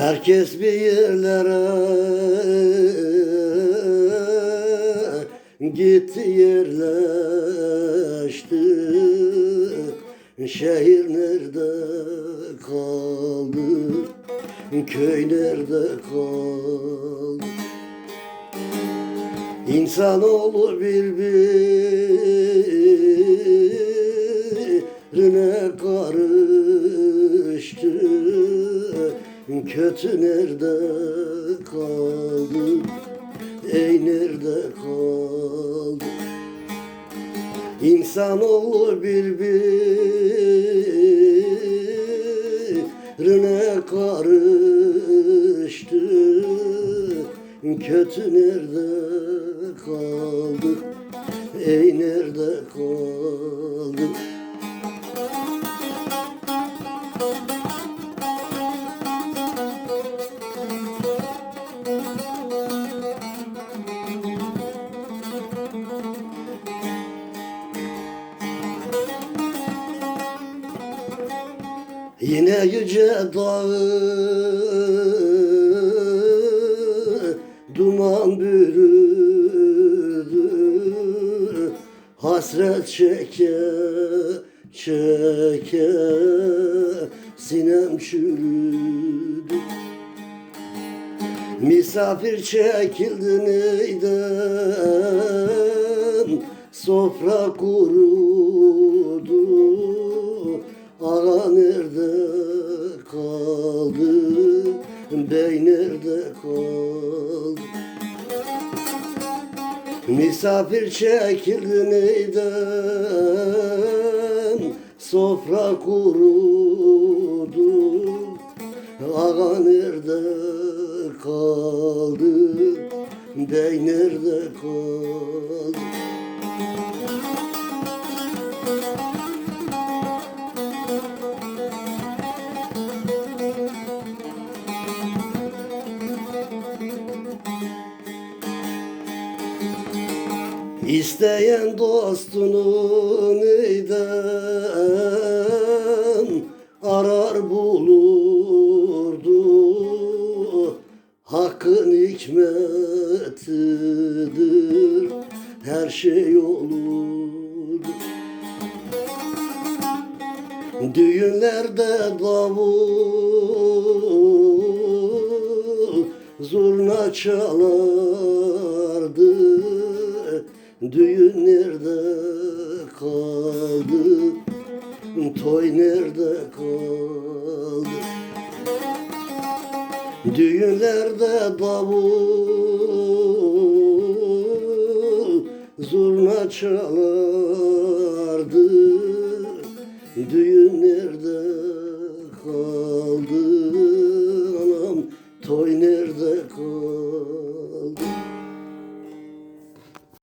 Herkes bir yerlere gitti yerleşti. Şehir nerede kaldı? Köy nerede kaldı? İnsanoğlu birbirine karıştı Kötü nerede kaldı? Ey nerede kaldı? İnsanoğlu birbirine karıştı. Kötü nerede kaldı? Ey nerede kaldı Yine yüce dağı duman bürüdü Hasret çeke çeke sinem çürüdü. Misafir çekildi neyden Sofra kurudu Ağa nerede kaldı Bey nerede kaldı. Misafir çekildi neyden Sofra kurudu. Ağa nerede kaldı Bey nerede kaldı İsteyen dostunu neyden arar bulurdu? Hakkın hikmetidir her şey olur Düğünlerde davul zurna çalardı Düğün nerede kaldı? Toy nerede kaldı? Düğünlerde davul zurna çalardı. Düğün nerede kaldı